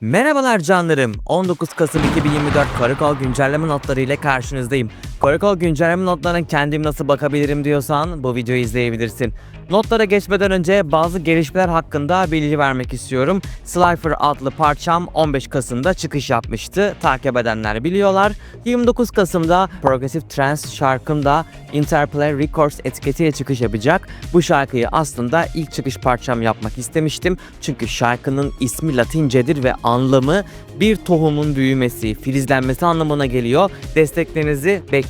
Merhabalar canlarım. 19 Kasım 2024 Karakol güncelleme notları ile karşınızdayım. Karakol güncelleme notlarına kendim nasıl bakabilirim diyorsan bu videoyu izleyebilirsin. Notlara geçmeden önce bazı gelişmeler hakkında bilgi vermek istiyorum. Slifer adlı parçam 15 Kasım'da çıkış yapmıştı. Takip edenler biliyorlar. 29 Kasım'da Progressive Trance şarkım da Interplay Records etiketiyle çıkış yapacak. Bu şarkıyı aslında ilk çıkış parçam yapmak istemiştim. Çünkü şarkının ismi Latincedir ve anlamı bir tohumun büyümesi, filizlenmesi anlamına geliyor. Desteklerinizi bekliyorum.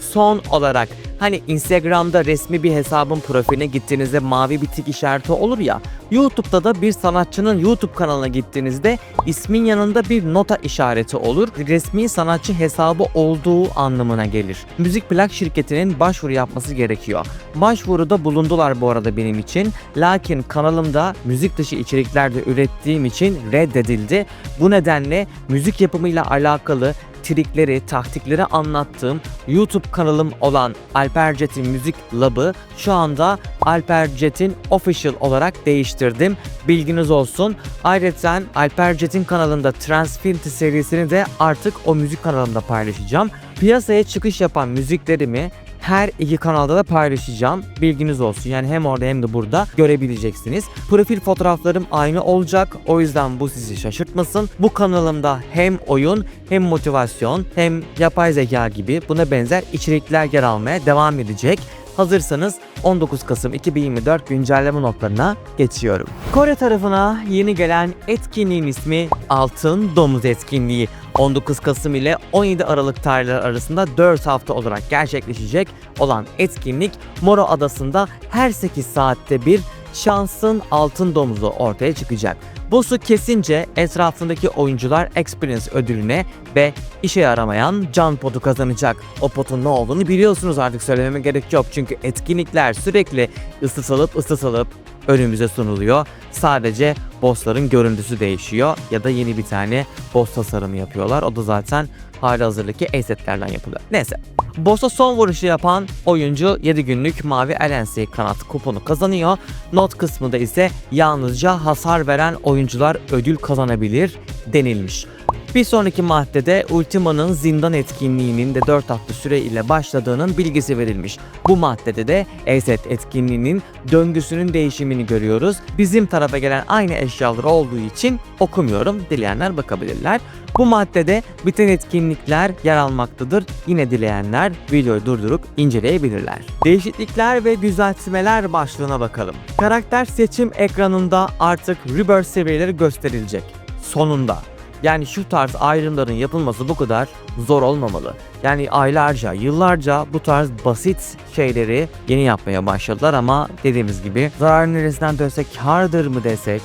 Son olarak hani Instagram'da resmi bir hesabın profiline gittiğinizde mavi bir tik işareti olur ya. YouTube'da da bir sanatçının YouTube kanalına gittiğinizde ismin yanında bir nota işareti olur. Resmi sanatçı hesabı olduğu anlamına gelir. Müzik plak şirketinin başvuru yapması gerekiyor. Başvuruda bulundular bu arada benim için. Lakin kanalımda müzik dışı içeriklerde ürettiğim için reddedildi. Bu nedenle müzik yapımıyla alakalı trikleri, taktikleri anlattığım YouTube kanalım olan Alper Cet'in Müzik Lab'ı şu anda Alper Cet'in Official olarak değiştirdim. Bilginiz olsun. Ayrıca Alper Cet'in kanalında Transfinity serisini de artık o müzik kanalımda paylaşacağım. Piyasaya çıkış yapan müziklerimi her iki kanalda da paylaşacağım. Bilginiz olsun. Yani hem orada hem de burada görebileceksiniz. Profil fotoğraflarım aynı olacak. O yüzden bu sizi şaşırtmasın. Bu kanalımda hem oyun hem motivasyon hem yapay zeka gibi buna benzer içerikler yer almaya devam edecek. Hazırsanız 19 Kasım 2024 güncelleme notlarına geçiyorum. Kore tarafına yeni gelen etkinliğin ismi Altın Domuz Etkinliği. 19 Kasım ile 17 Aralık tarihleri arasında 4 hafta olarak gerçekleşecek olan etkinlik Moro Adası'nda her 8 saatte bir şansın altın domuzu ortaya çıkacak. Bu su kesince etrafındaki oyuncular Experience ödülüne ve işe yaramayan can potu kazanacak. O potun ne olduğunu biliyorsunuz artık söylememe gerek yok çünkü etkinlikler sürekli ısıtılıp ısıtılıp önümüze sunuluyor. Sadece bossların görüntüsü değişiyor ya da yeni bir tane boss tasarımı yapıyorlar. O da zaten hali hazırdaki esetlerden yapılıyor. Neyse. Boss'a son vuruşu yapan oyuncu 7 günlük mavi LNC kanat kuponu kazanıyor. Not kısmında ise yalnızca hasar veren oyuncular ödül kazanabilir denilmiş. Bir sonraki maddede Ultima'nın zindan etkinliğinin de 4 hafta süre ile başladığının bilgisi verilmiş. Bu maddede de ESET etkinliğinin döngüsünün değişimini görüyoruz. Bizim tarafa gelen aynı eşyalar olduğu için okumuyorum. Dileyenler bakabilirler. Bu maddede biten etkinlikler yer almaktadır. Yine dileyenler videoyu durdurup inceleyebilirler. Değişiklikler ve düzeltmeler başlığına bakalım. Karakter seçim ekranında artık Rebirth seviyeleri gösterilecek. Sonunda. Yani şu tarz ayrımların yapılması bu kadar zor olmamalı. Yani aylarca, yıllarca bu tarz basit şeyleri yeni yapmaya başladılar ama dediğimiz gibi zarar neresinden dönsek kardır mı desek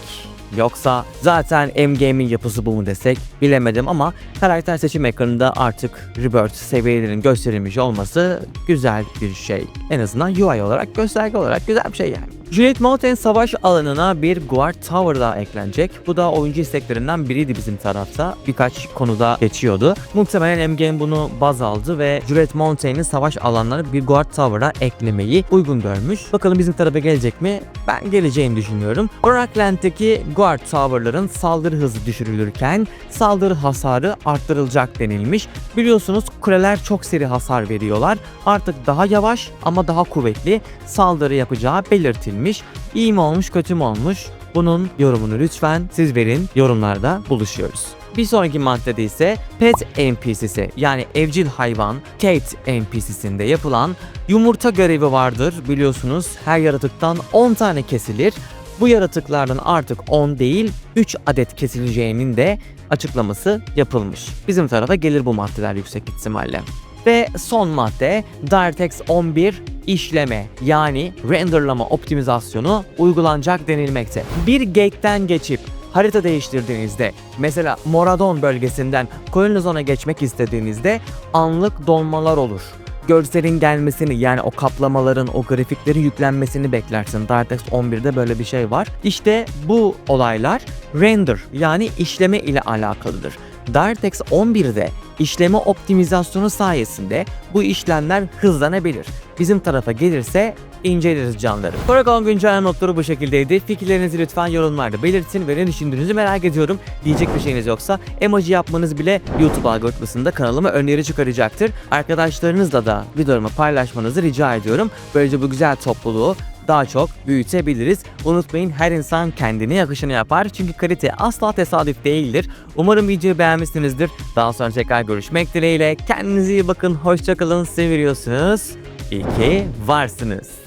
Yoksa zaten M-Game'in yapısı bu mu desek bilemedim ama karakter seçim ekranında artık Rebirth seviyelerinin gösterilmiş olması güzel bir şey. En azından UI olarak, gösterge olarak güzel bir şey yani. Juliet Mountain savaş alanına bir Guard Tower daha eklenecek. Bu da oyuncu isteklerinden biriydi bizim tarafta. Birkaç konuda geçiyordu. Muhtemelen M-Game bunu baz aldı ve Juliet Mountain'in savaş alanları bir Guard Tower'a eklemeyi uygun görmüş. Bakalım bizim tarafa gelecek mi? Ben geleceğini düşünüyorum. Rockland'deki Guard Tower'ların saldırı hızı düşürülürken saldırı hasarı arttırılacak denilmiş. Biliyorsunuz kuleler çok seri hasar veriyorlar. Artık daha yavaş ama daha kuvvetli saldırı yapacağı belirtilmiş. İyi mi olmuş kötü mü olmuş? Bunun yorumunu lütfen siz verin yorumlarda buluşuyoruz. Bir sonraki maddede ise Pet NPC'si yani evcil hayvan Kate NPC'sinde yapılan yumurta görevi vardır biliyorsunuz her yaratıktan 10 tane kesilir. Bu yaratıklardan artık 10 değil 3 adet kesileceğinin de açıklaması yapılmış. Bizim tarafa gelir bu maddeler yüksek ihtimalle. Ve son madde DirectX 11 işleme yani renderlama optimizasyonu uygulanacak denilmekte. Bir gate'den geçip harita değiştirdiğinizde mesela Moradon bölgesinden Colonizon'a geçmek istediğinizde anlık donmalar olur görselin gelmesini yani o kaplamaların, o grafiklerin yüklenmesini beklersin. DirectX 11'de böyle bir şey var. İşte bu olaylar render yani işleme ile alakalıdır. DirectX 11'de işleme optimizasyonu sayesinde bu işlemler hızlanabilir. Bizim tarafa gelirse inceleriz canlarım. Paragon güncel notları bu şekildeydi. Fikirlerinizi lütfen yorumlarda belirtin ve ne düşündüğünüzü merak ediyorum. Diyecek bir şeyiniz yoksa emoji yapmanız bile YouTube algoritmasında kanalıma öneri çıkaracaktır. Arkadaşlarınızla da videolarımı paylaşmanızı rica ediyorum. Böylece bu güzel topluluğu daha çok büyütebiliriz. Unutmayın her insan kendine yakışanı yapar çünkü kalite asla tesadüf değildir. Umarım videoyu beğenmişsinizdir. Daha sonra tekrar görüşmek dileğiyle. Kendinize iyi bakın, hoşçakalın, seviyorsunuz. İyi ki varsınız.